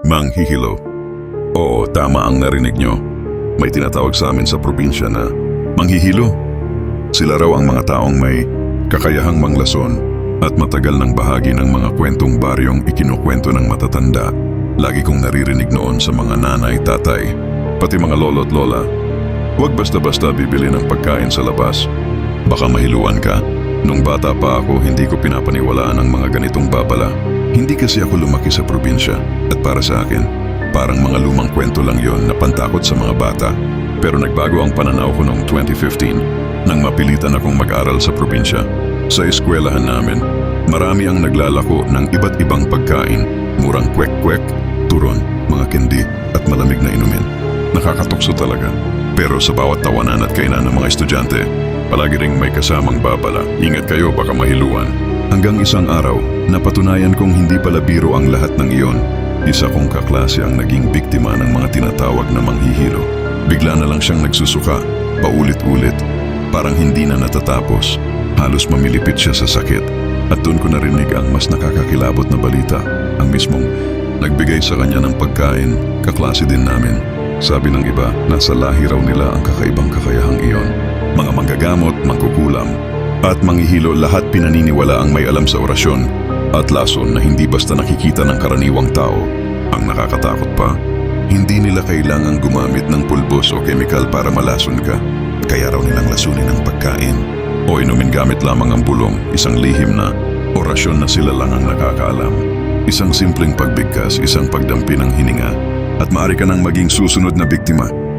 Manghihilo. Oo, tama ang narinig nyo. May tinatawag sa amin sa probinsya na manghihilo. Sila raw ang mga taong may kakayahang manglason at matagal ng bahagi ng mga kwentong baryong ikinukwento ng matatanda. Lagi kong naririnig noon sa mga nanay, tatay, pati mga lolo at lola. Huwag basta-basta bibili ng pagkain sa labas. Baka mahiluan ka. Nung bata pa ako, hindi ko pinapaniwalaan ang mga ganitong babala. Kasi ako lumaki sa probinsya at para sa akin, parang mga lumang kwento lang yon na pantakot sa mga bata. Pero nagbago ang pananaw ko noong 2015 nang mapilitan akong mag-aral sa probinsya. Sa eskwelahan namin, marami ang naglalako ng iba't ibang pagkain, murang kwek-kwek, turon, mga kendi at malamig na inumin. Nakakatukso talaga. Pero sa bawat tawanan at kainan ng mga estudyante, palagi ring may kasamang babala. Ingat kayo baka mahiluan. Hanggang isang araw, napatunayan kong hindi pala biro ang lahat ng iyon. Isa kong kaklase ang naging biktima ng mga tinatawag na manghihilo. Bigla na lang siyang nagsusuka, paulit-ulit. Parang hindi na natatapos. Halos mamilipit siya sa sakit. At doon ko narinig ang mas nakakakilabot na balita. Ang mismong nagbigay sa kanya ng pagkain, kaklase din namin. Sabi ng iba, nasa lahi raw nila ang kakaibang kakayahang iyon. Mga manggagamot, mangkukulam, at manghihilo lahat pinaniniwala ang may alam sa orasyon at lason na hindi basta nakikita ng karaniwang tao. Ang nakakatakot pa, hindi nila kailangang gumamit ng pulbos o kemikal para malason ka. Kaya raw nilang lasunin ang pagkain. O inumin gamit lamang ang bulong, isang lihim na orasyon na sila lang ang nakakaalam. Isang simpleng pagbigkas, isang pagdampi ng hininga, at maaari ka nang maging susunod na biktima